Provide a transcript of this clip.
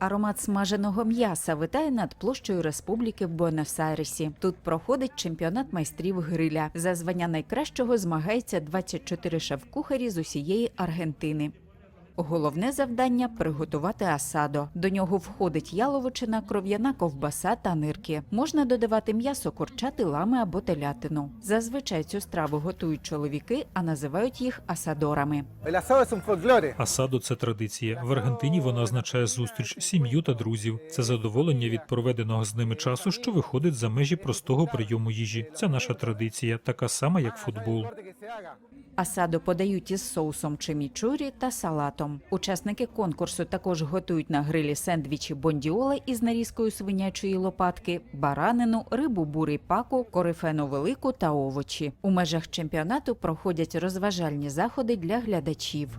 Аромат смаженого м'яса витає над площею Республіки в Буенос-Айресі. Тут проходить чемпіонат майстрів гриля. За звання найкращого змагається 24 шеф-кухарі з усієї Аргентини. Головне завдання приготувати асадо. До нього входить яловичина, кров'яна ковбаса та нирки. Можна додавати м'ясо, курчати, лами або телятину. Зазвичай цю страву готують чоловіки, а називають їх асадорами. Асадо це традиція. В Аргентині вона означає зустріч, сім'ю та друзів. Це задоволення від проведеного з ними часу, що виходить за межі простого прийому їжі. Це наша традиція, така сама, як футбол. Асадо подають із соусом чимічурі та салатом. Учасники конкурсу також готують на грилі сендвічі бондіола із нарізкою свинячої лопатки, баранину, рибу бурий паку, корифену велику та овочі. У межах чемпіонату проходять розважальні заходи для глядачів.